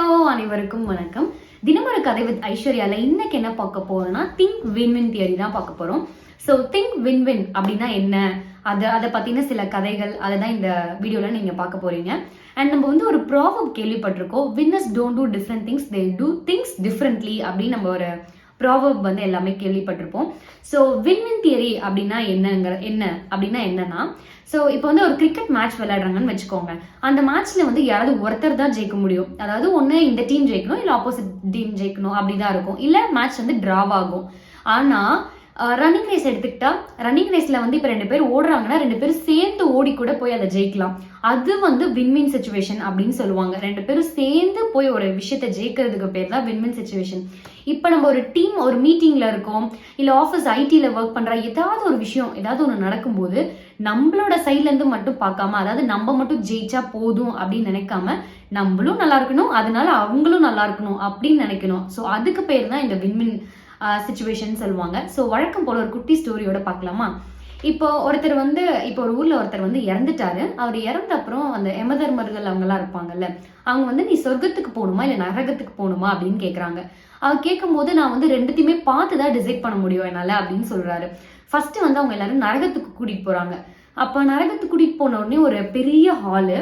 அனைவருக்கும் வணக்கம். தினமொரு கதை வித் ஐஸ்வர்யால இன்னைக்கு என்ன பார்க்க போறோம்னா திங்க் வின் வின் தியரி தான் பார்க்க போறோம். ஸோ திங்க் வின் வின் அப்படின்னா என்ன? அது அதை பத்தின சில கதைகள் அதை தான் இந்த வீடியோல நீங்க பார்க்க போறீங்க. அண்ட் நம்ம வந்து ஒரு ப்ராப்ளம் கேள்விப்பட்டிருக்கோம். Winners don't do different things they do things differently அப்படின்னு நம்ம ஒரு ப்ராவர்ப் வந்து எல்லாமே கேள்விப்பட்டிருப்போம். ஸோ வின் வின் தியரி அப்படின்னா என்னங்கிற என்ன? அப்படின்னா என்னன்னா ஸோ இப்போ வந்து ஒரு கிரிக்கெட் மேட்ச் விளையாடுறாங்கன்னு வச்சுக்கோங்க. அந்த மேட்ச்ல வந்து யாராவது ஒருத்தர் தான் ஜெயிக்க முடியும். அதாவது ஒன்று இந்த டீம் ஜெயிக்கணும் இல்லை ஆப்போசிட் டீம் ஜெயிக்கணும் அப்படிதான் இருக்கும். இல்லை மேட்ச் வந்து டிராவ் ஆகும். ஆனால் ரன்னிங் ரேஸ் எடுத்துக்கிட்டா ரன்னிங் ரேஸ்ல வந்து இப்போ ரெண்டு பேர் ஓடுறாங்கன்னா ரெண்டு பேரும் சேர்ந்து ஓடி கூட போய் அதை ஜெயிக்கலாம். அது வந்து வின்வின் சுச்சுவேஷன் அப்படின்னு சொல்லுவாங்க. ரெண்டு பேரும் சேர்ந்து போய் ஒரு விஷயத்தை ஜெயிக்கிறதுக்கு பேர் தான் வின்வின் சுச்சுவேஷன் இப்போ நம்ம ஒரு டீம் ஒரு மீட்டிங்ல இருக்கோம் இல்லை ஆஃபீஸ் ஐடியில் ஒர்க் பண்ணுற ஏதாவது ஒரு விஷயம் ஏதாவது ஒன்று நடக்கும்போது நம்மளோட சைட்லேருந்து மட்டும் பார்க்காம அதாவது நம்ம மட்டும் ஜெயிச்சா போதும் அப்படின்னு நினைக்காம நம்மளும் நல்லா இருக்கணும் அதனால அவங்களும் நல்லா இருக்கணும் அப்படின்னு நினைக்கணும். ஸோ அதுக்கு பேர் தான் இந்த வின்வின் சுச்சுவேஷன் சொல்லுவாங்க. ஸோ வழக்கம் போல் ஒரு குட்டி ஸ்டோரியோட பார்க்கலாமா? இப்போ ஒருத்தர் வந்து இப்போ ஒரு ஊர்ல ஒருத்தர் வந்து இறந்துட்டாரு. அவர் இறந்த அப்புறம் அந்த எமதர்மர்கள் அவங்கெல்லாம் இருப்பாங்கல்ல அவங்க வந்து நீ சொர்க்கத்துக்கு போகணுமா? இல்லை நரகத்துக்கு போகணுமா? அப்படின்னு கேட்குறாங்க அவர் கேட்கும் போது நான் வந்து ரெண்டுத்தையுமே பார்த்து தான் டிசைட் பண்ண முடியும் என்னால் அப்படின்னு சொல்றாரு. ஃபர்ஸ்ட் வந்து அவங்க எல்லாரும் நரகத்துக்கு கூட்டிட்டு போறாங்க. அப்போ நரகத்துக்கு கூட்டிட்டு போன உடனே ஒரு பெரிய ஹாலு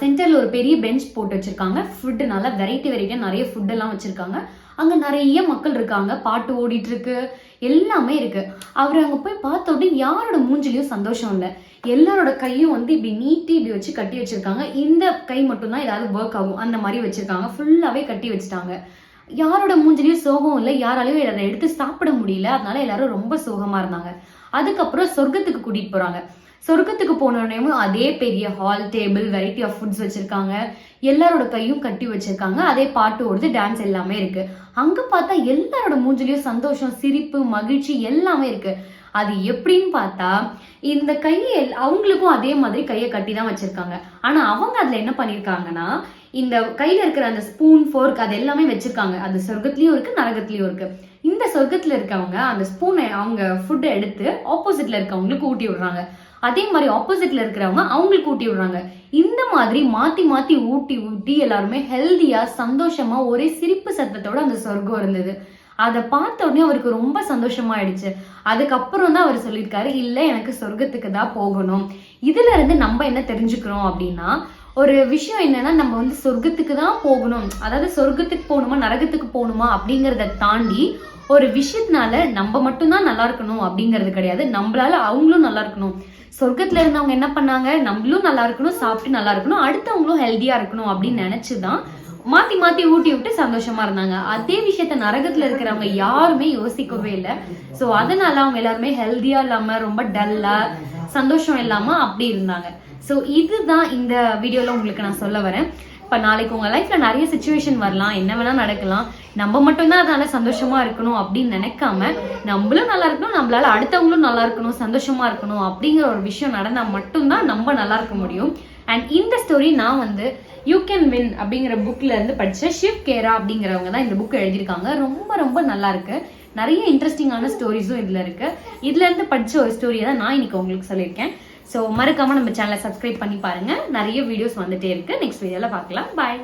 சென்டரில் ஒரு பெரிய பெஞ்ச் போட்டு வச்சுருக்காங்க. ஃபுட்டு நல்லா வெரைட்டி வெரைட்டியாக நிறைய ஃபுட்டெல்லாம் வச்சுருக்காங்க. அங்கே நிறைய மக்கள் இருக்காங்க. பாட்டு ஓடிட்டு இருக்கு எல்லாமே இருக்கு. அவர் அங்கே போய் பார்த்த உடனே யாரோட மூஞ்சிலையும் சந்தோஷம் இல்லை. எல்லாரோட கையும் வந்து இப்படி நீட்டி இப்படி வச்சு கட்டி வச்சிருக்காங்க. இந்த கை மட்டும்தான் ஏதாவது ஒர்க் ஆகும். அந்த மாதிரி வச்சிருக்காங்க. ஃபுல்லாகவே கட்டி வச்சுட்டாங்க. யாரோட மூஞ்சிலையும் சோகம் இல்லை யாராலையும் அதை எடுத்து சாப்பிட முடியல அதனால எல்லாரும் ரொம்ப சோகமா இருந்தாங்க. அதுக்கப்புறம் சொர்க்கத்துக்கு கூட்டிட்டு போறாங்க. சொர்க்கத்துக்கு போனோடனே அதே பெரிய hall table variety of foods வச்சிருக்காங்க. எல்லாரோட கையும் கட்டி வச்சிருக்காங்க. அதே பாட்டு ஓடுது டான்ஸ் எல்லாமே இருக்கு. அங்க பார்த்தா எல்லாரோட மூஞ்சிலையும் சந்தோஷம் சிரிப்பு மகிழ்ச்சி எல்லாமே இருக்கு. அது எப்படின்னு பார்த்தா இந்த கையை அவங்களுக்கும் அதே மாதிரி கையை கட்டி தான் வச்சிருக்காங்க. ஆனா அவங்க அதுல என்ன பண்ணிருக்காங்கன்னா இந்த கையில் இருக்கிற அந்த ஸ்பூன் ஃபோர்க் அது எல்லாமே வச்சிருக்காங்க. அது சொர்க்கத்துலேயும் இருக்கு நரகத்துலேயும் இருக்கு. இந்த சொர்க்கத்துல இருக்கவங்க அந்த ஸ்பூனை அவங்க ஃபுட்டை எடுத்து ஆப்போசிட்ல இருக்கவங்களுக்கு ஊட்டி விடுறாங்க. அதே மாதிரி ஆப்போசிட்ல இருக்கிறவங்க அவங்களுக்கு ஊட்டி விடுறாங்க. இந்த மாதிரி மாத்தி மாத்தி ஊட்டி ஊட்டி எல்லாருமே ஹெல்தியா சந்தோஷமா ஒரே சிரிப்பு சத்தத்தோட அந்த சொர்க்கம் இருந்தது. அதை பார்த்த உடனே அவருக்கு ரொம்ப சந்தோஷமா ஆயிடுச்சு அதுக்கப்புறம் தான் அவர் சொல்லியிருக்காரு இல்லை எனக்கு சொர்க்கத்துக்கு தான் போகணும். இதுல இருந்து நம்ம என்ன தெரிஞ்சுக்கிறோம் அப்படின்னா ஒரு விஷயம் என்னன்னா நம்ம வந்து சொர்க்கத்துக்கு தான் போகணும். அதாவது சொர்க்கத்துக்கு போகணுமா நரகத்துக்கு போகணுமா அப்படிங்கறத தாண்டி ஒரு விஷயத்தினால நம்ம மட்டும்தான் நல்லா இருக்கணும் அப்படிங்கிறது கிடையாது. நம்மளால அவங்களும் நல்லா இருக்கணும். சொர்க்கத்துல இருந்தவங்க என்ன பண்ணாங்க? நம்மளும் நல்லா இருக்கணும் சாப்பிட்டு நல்லா இருக்கணும் அடுத்தவங்களும் ஹெல்த்தியா இருக்கணும் அப்படின்னு நினைச்சுதான் மாத்தி மாத்தி ஊட்டி விட்டு சந்தோஷமா இருந்தாங்க. அதே விஷயத்த நரகத்துல இருக்கிறவங்க யாருமே யோசிக்கவே இல்லை. சோ அதனால அவங்க எல்லாருமே ஹெல்தியா இல்லாம ரொம்ப டல்லா சந்தோஷம் இல்லாம அப்படி இருந்தாங்க. ஸோ இதுதான் இந்த வீடியோல உங்களுக்கு நான் சொல்ல வரேன். இப்போ நாளைக்கு உங்கள் லைஃப்பில் நிறைய சுச்சுவேஷன் வரலாம். என்ன வேணால் நடக்கலாம். நம்ம மட்டும்தான் அதனால சந்தோஷமாக இருக்கணும் அப்படின்னு நினைக்காம நம்மளும் நல்லா இருக்கணும் நம்மளால அடுத்தவங்களும் நல்லா இருக்கணும் சந்தோஷமாக இருக்கணும் அப்படிங்கிற ஒரு விஷயம் நடந்தால் மட்டும்தான் நம்ம நல்லா இருக்க முடியும். அண்ட் இந்த ஸ்டோரி நான் வந்து யூ கேன் வின் அப்படிங்கிற புக்ல இருந்து படிச்ச ஷிவ் கேரா அப்படிங்கிறவங்க தான் இந்த புக் எழுதியிருக்காங்க. ரொம்ப ரொம்ப நல்லா இருக்கு. நிறைய இன்ட்ரெஸ்டிங்கான ஸ்டோரிஸும் இதுல இருக்கு. இதுல இருந்து படிச்ச ஒரு ஸ்டோரியை தான் நான் இன்னைக்கு உங்களுக்கு சொல்லியிருக்கேன். ஸோ மறக்காம நம்ம சேனலை சப்ஸ்கிரைப் பண்ணி பாருங்க. நிறைய வீடியோஸ் வந்துட்டே இருக்கு. நெக்ஸ்ட் வீடியோல பார்க்கலாம். பாய்